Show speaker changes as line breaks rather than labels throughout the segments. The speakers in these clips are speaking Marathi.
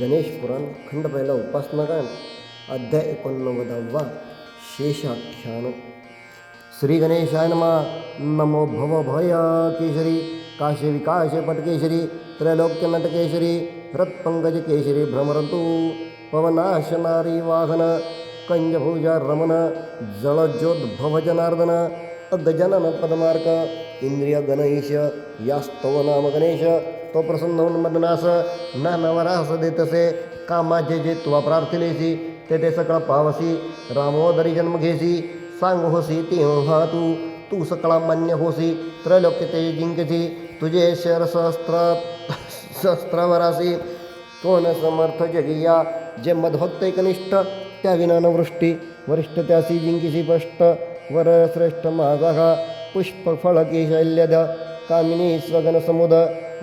गणेश पुराण खंड पहिला उपासनागान अध्याय एकोणनव्वदावा शेषाख्यान श्री गणेशाय नमा। नमो भव भय केशरी काशे विकाशे पटकेशरी त्रैलोक्य नटकेशरी रत्पंकज केशरी भ्रमरतु। पवनाशनारी वाहन कंजभुजा रमन जलज्योद्भव जनार्दन गजानन पदमार्क इंद्रिय गणेश यास्तव नाम गणेश तो प्रसन्न होऊन मदनास ना नवरास देतसे कामाचे जे तुवा प्रार्थिलेसी ते ते सकळ पावसी रामोदरी जन्म घेसी सांग होसी तेव्हा तू तू सकळा मान्य होसी त्रैलोक्य ते जिंकसी तुझे शर सहस्त्र सहस्त्रावरासी कोण समर्थ जगिया जे मधभक्त एकनिष्ठ त्या विनानवृष्टी वरिष्ठ त्यासी जिंकिसी पष्ट वर श्रेष्ठ माझा पुष्प फळकी कामिनी स्वगन समुद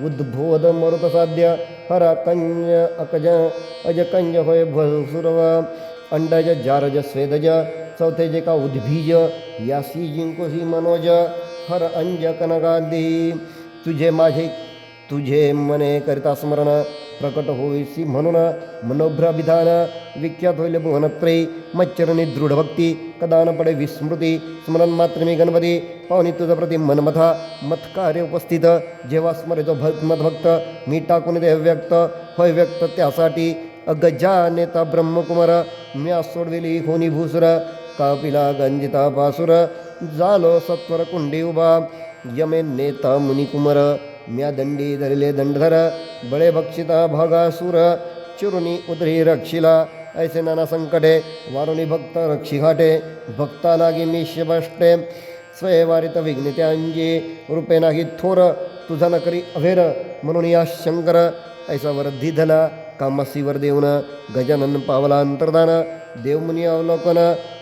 उद्भोद मरुत साध्य, हर कंज अकज, अज कंज होय भसुरव अंडज, जारज, स्वेदज, चौथे जे का उद्भीज, यासी, जिंकोसी, मनोज, हर अंज कनगादी। तुझे माझे, तुझे मने करिता स्मरण, प्रकट होईसी म्हणून मनोभ्रविधान विख्यात होईल भुवनत्रयी मच्चरणी दृढ भक्ती कदा न पडे विस्मृती, स्मरण मात्र मी गणपती पाहुणी तुझा प्रति मनमथा मत्कार्य उपस्थित जेव्हा स्मरेतो भक्त मदभक्त मी टाकून दे व्यक्त होय व्यक्त त्यासाठी अगजा नेता ब्रह्मकुमार म्या सोडविली होनी भूसुर कापिला गंजिता पासुर जालो सत्वर कुंडी उभा यमे नेता मुनिकुमार म्या दंडी धरले दंडधर बळे भक्षिता भागासुर चुरुनी उदरी रक्षिला ऐसे नाना संकटे वारुणी भक्त रक्षी घाटे भक्ता लागी मी बष्टे स्वयवारित विघ्नित्यांजी रूपे नाही थोर तुझा न करी अभेर म्हणून या शंकर ऐसा वरधी धला कामासीवर देऊन गजानन पावला अंतर्दान देवमुनी अवलोकन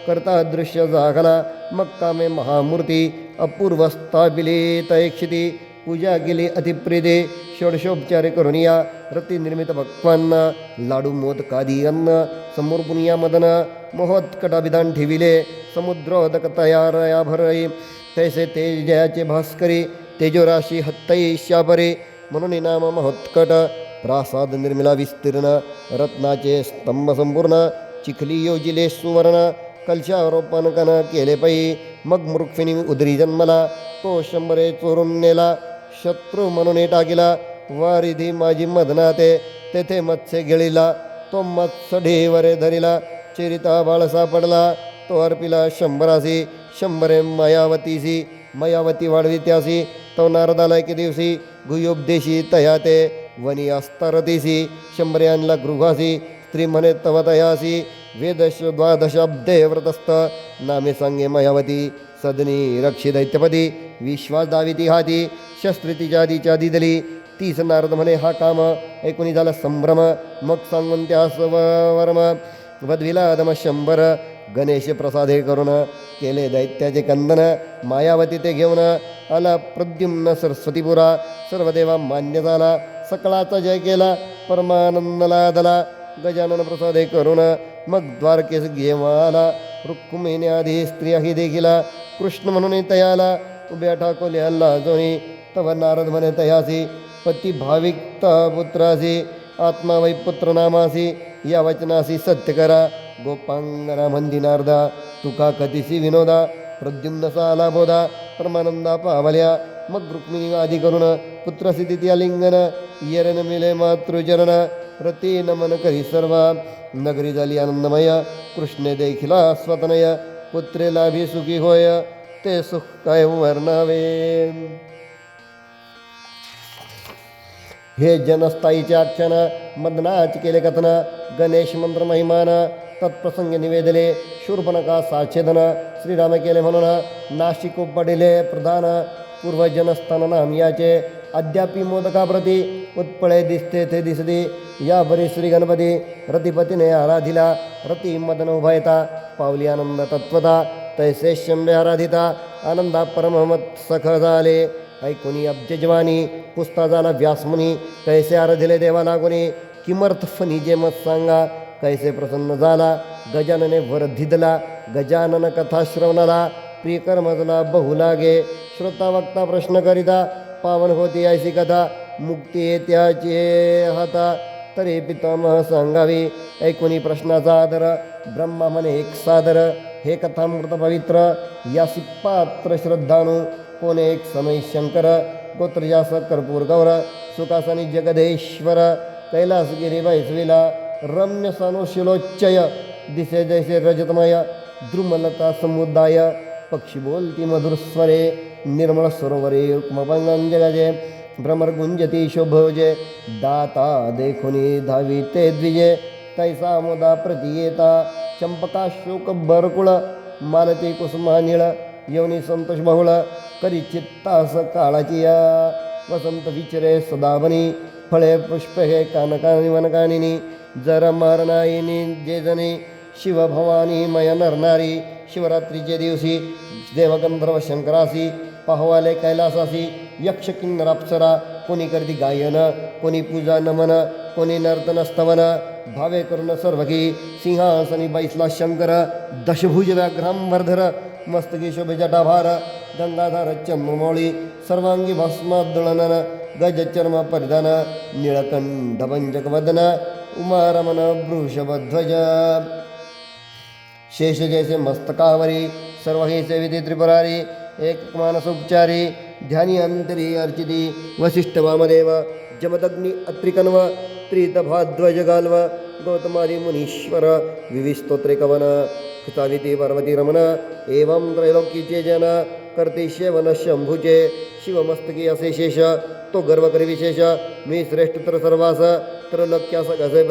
करता दृश्य जागला मग कामे महामूर्ती अपूर्वस्ता स्थापिली तैक्षिती पूजा गेली अतिप्रिदे षोडशोपचारे करून या रती निर्मित लाडू मोद कादी अन्न समोर पुनिया मदन महोत्कटाभिधान ठेविले समुद्रोदक तयारया भरई तैसे तेजयाचे भास्करी तेजोराशी हत्तई शापरे म्हणून नाम महोत्कट प्रासाद निर्मिला विस्तीर्ण रत्नाचे स्तंभ संपूर्ण चिखली योजिले सुवर्ण कलशारोपण कन केले पै मग मृक्षिणी उदरी जन्मला तो शंभरे चोरून नेला शत्रू म्हणून टाकीला वारिधी माझी मदनाते तेथे मत्स्य गिळीला तो मत्स्य ढेवरे धरिला चरिता बाळ सापडला. तो अर्पिला शंभरासी शंभरे मायावतीसी मयावती वाढवी त्यासी तो नारदाला एके दिवशी गुयोपदेशी तया ते वनी अस्तरतीसी शंभरे आणला गृहासी. स्त्री म्हणे तव तयासी. वेदश द्वादशाब्दे व्रतस्थ नामे सांगे मयावती सदनी रक्षी दैत्यपदी. विश्वास दाविती हाती शस्त्री तिच्या दिच्या दिदली. तीस नारद म्हणे हा काम ऐकून झाला संभ्रम मग सांगून त्या वर्म. वधविला दम शंभर गणेश प्रसादे करून केले दैत्याचे कंदन मायावती ते घेऊन आला प्रद्युम्न सरस्वतीपुरा सर्व देवा मान्य झाला सकळाचा जय केला परमानंदला दला गजानन प्रसादे करून मग द्वारकेस घेवा आला रुक्मिणी आधी स्त्रियाही देखिला कृष्ण म्हणून तयाला उभ्या ठाकोले हल्ला जोनी तव नारद म्हणे तयासी पती भाविकता पुत्रासी आत्मा वै पुत्र नामासी या वचनासी सत्य करा गोपांगना मंदी नारदा तुका कथिसी विनोदा प्रद्युम्न साला बोधा परमानंदा पावल्या मग रुक्मिणी आदी करून पुत्रसिद्धी येरन मिले मातृचरण रती नमन करी सर्व नगरी झाली आनंदमय कृष्णे देखिला स्वतनय पुत्रेला भी सुखी होय ते सुख काय वर्णावे। हे जनस्थायीचे आख्यान मदनाच केले कथन गणेश मंत्र महिमान तत्प्रसंगी निवेदले शूर्पणका साच्छेदन श्रीराम केले म्हणून नाशिक पडिले प्रधान पूर्वजनस्थान नाम याचे अद्यापि मोदकाप्रती उत्पळे दिसते ते दिसते. या बरी श्री गणपती रतिपतीने आराधिला रती मदन उभयता पावली आनंद तत्वता तैसे शंभे आराधिता आनंदा परमहमत सख झाले. ऐकुनी अब्जजवानी पुस्ता झाला व्यासमुनी कैसे आराधिले देवा लागुनी किमर्थ फनी जे मत सांगा कैसे प्रसन्न झाला गजानने वर धिदला गजानन कथा श्रवणाला प्रियकर्मजला बहु लागे श्रोता वक्ता प्रश्न करिता पावन होती ऐसी कथा मुक्ती त्याचे हाता तरी पितामह सांगावे ऐकुनी प्रश्नाचा आदर ब्रह्मा म्हणे एक सादर हे कथामृत पवित्र यासी पात्र श्रद्धानु कोणे एक समय शंकर गोत्रजास कर्पूर गौर सुखासनी जगदेश्वर कैलासगिरी वैसविला रम्य शिलोच्चय दिसे जैसे रजतमय द्रुमलता समुदाय पक्षी बोलती मधुरस्वरे निर्मळ सरोवरे रुक्मभंगंजगजे भ्रमर गुंजती शोभोजे दाता देखुनी धावी ते द्विजे तैसा मुदा प्रतियेता चंपका शोक बरकुळ मालती कुसुमा निळ यवनी संतोष बहुळा करी चित्तास काळाची या वसंत विचरे सदामनी फळे पुष्प हे कानकानी वनकानिनी जर मारनायिनी जेजने शिवभवानी मय नरनारी शिवरात्रीचे दिवशी देवगंधर्व शंकरासी पाहवाले कैलासासी यक्ष किन्नर अप्सरा कोणी करती गायन कोणी पूजा नमन कोणी नर्तन स्तवन भावे करून सर्वकी सिंहासनी बैसला शंकर दशभुज व्याघ्रांबरधर मस्तकी शोभे जटाभार गंगाधर चंद्रमौळी सर्वांगी भस्मादुळनन गजचर्म परिधान निळकंठ उमारमन वृषभध्वज। शेष जैसे मस्तकावरी सर्व हे सेविते त्रिपुरारी एक मानसोपचारी ध्यानी अंतरी अर्चिती वसिष्ठ वामदेव जमदग्नी अत्रिकन्व त्रितभाध्वज गौतमारी मुनीश्वर विविस्तोत्रे कवन कृताविती पार्वती रमण। एवं त्रैलोकीचे जन करते शेवन शंभूचे शिवमस्तकी असे शेष। तो गर्व करी विशेष। मी श्रेष्ठ तर सर्वास। तर लक्यास कसे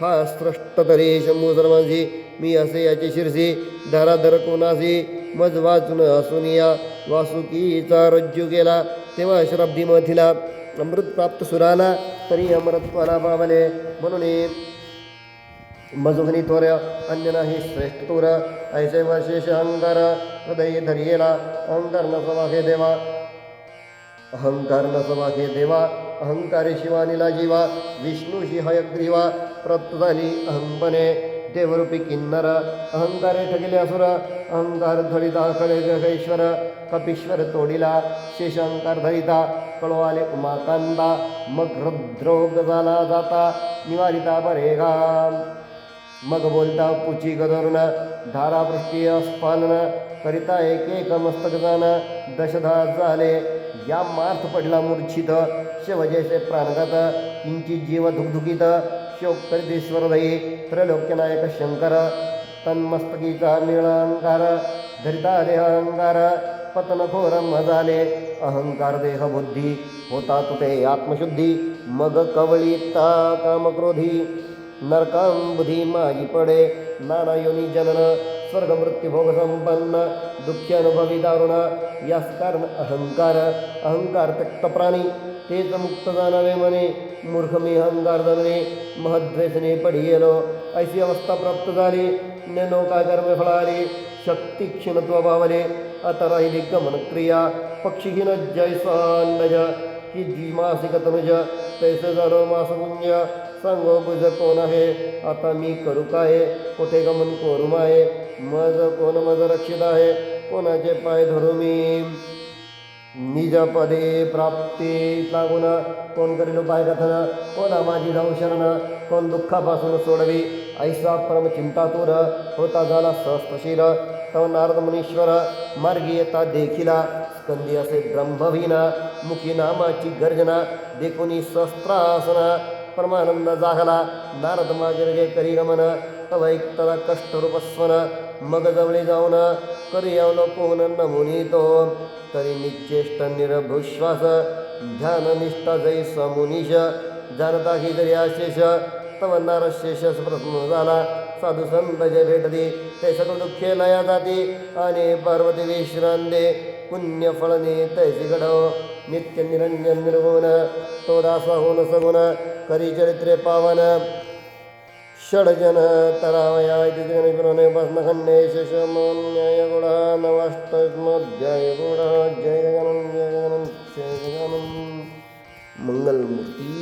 हा स्रष्ट तरी शंभू सर्वांशी मी असे याची शिरसी। धराधर कोणासी? मज वाचून असुनिया। वासुकीचा रज्जू केला। तेव्हा शराब्दी मथिला अमृत प्राप्त सुराला तरी अमृत्वाला पावले. म्हणून मजुगनी त्वर अन्य नाही श्रेष्ठ तोर ऐसे वर्षेश अहंकार हृदय धरियेला अहंकार न सवाखे देवा. अहंकार न सवाखे देवा अहंकारे शिवानीला जीवा विष्णूशी हयग्रीवा प्रत्युतानी अहंपने देवरूपी किन्नर अहंकारे ठगिले असुर अहंकार धरिता कळे गगेश्वर कपीश्वर तोडिला शेष अहंकार धरिता कळवाले उमाकांदा मग हृद्रोग झाला जाता निवारिता बरेगा मग बोलता पुची गदरुन धारावृष्टीय स्फालन करिता एक एक मस्तक दशधा झाले या मार्थ पडला मूर्छित शिवजयसे प्राणगत किंचित जीव धुकधुकीत शोक करितेश्वर त्रैलोक्यनायक शंकर तन्मस्तकीचा निळंकार धरिता देह अहंकार पतनखोर मजाले अहंकार देह बुद्धी होता तुटे आत्मशुद्धी मग कवळीता कामक्रोधी नरकांबुधी माझी पडे। नाना योनी जनन स्वर्ग मृत्यू संपन्न दुःखी अनुभवी दारुण यास कारण अहंकार। अहंकार त्यक्त प्राणी तेच मुक्त जाणावे म्हणे मूर्ख मी अहंकार जाणणे महद्वेषणे गेलो ऐशी अवस्था प्राप्त झाली नेनोका कर्म फळाली शक्ती क्षीणत्व भावले आता राहिली गमन क्रिया पक्षीहीन जैसान्नज की द्विमासिक तनुज तैसे झालो मासपुंज सांगो बुज कोण आहे? आता मी करू काय? कोठे गमन कोरू माये? मज कोण मज रक्षित आहे? कोणाचे पाय धरू मी? निज पदे प्राप्ती लागून कोण करील उपाय कथन? कोणा माझी जाऊ शरण? कोण दुःखापासून सोडवी? ऐसा परम चिंतातूर होता झाला सहस्त्रशीर तव नारद मुनीश्वर मार्गी येता देखिला. स्कंदी असे ब्रह्मवीना मुखी नामाची गर्जना. देखुनी सहस्त्रासना परमानंद जागला नारद मागे करी गमन तव कष्टरूपस्वन मग जवळी जाऊन करी यावलो कोण नमुनी तो तरी निश्चेष्ट निरभुश्वास ध्यान निष्ठा जै समुनीश जानता ही जरी आशेष तव नारशेष प्रसन्न झाला. साधू संत जे भेटती ते सकल दुःखे लया जाती. आणि पार्वती विश्रांते पुण्य फळने तैसी घडव नित्य निरंजन निर्गुण तो दासा होन सगुण करी चरित्रे पावन षडजन तरावया इति जगनिपुराणे उपासनखण्डे शशमन्याय गुणा नवाष्टमध्याय गुणा जय गजानन जय गजानन जय गजानन मंगलमूर्ती